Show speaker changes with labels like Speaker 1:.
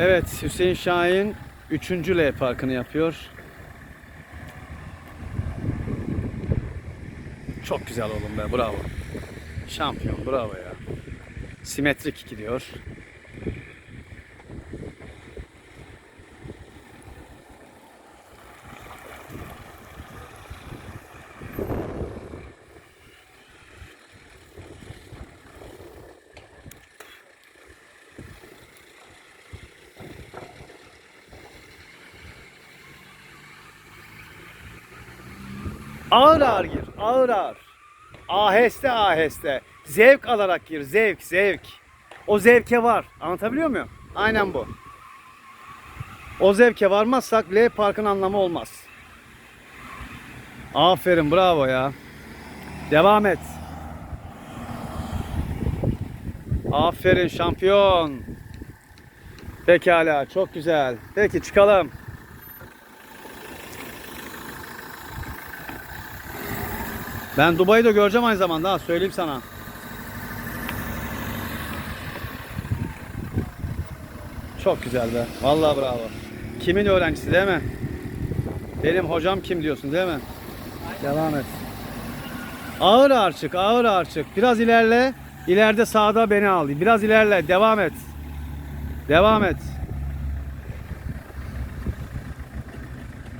Speaker 1: Evet Hüseyin Şahin 3. L parkını yapıyor. Çok güzel oğlum be bravo. Şampiyon bravo ya. Simetrik gidiyor. Ağır ağır gir. Ağır ağır. Aheste aheste. Zevk alarak gir. Zevk zevk. O zevke var. Anlatabiliyor muyum? Aynen bu. O zevke varmazsak L parkın anlamı olmaz. Aferin bravo ya. Devam et. Aferin şampiyon. Pekala çok güzel. Peki çıkalım. Ben Dubai'yi de göreceğim aynı zamanda ha söyleyeyim sana. Çok güzel be. Vallahi bravo. Kimin öğrencisi değil mi? Benim hocam kim diyorsun değil mi? Devam et. Ağır ağır çık, ağır ağır çık. Biraz ilerle. İleride sağda beni al. Biraz ilerle, devam et. Devam et.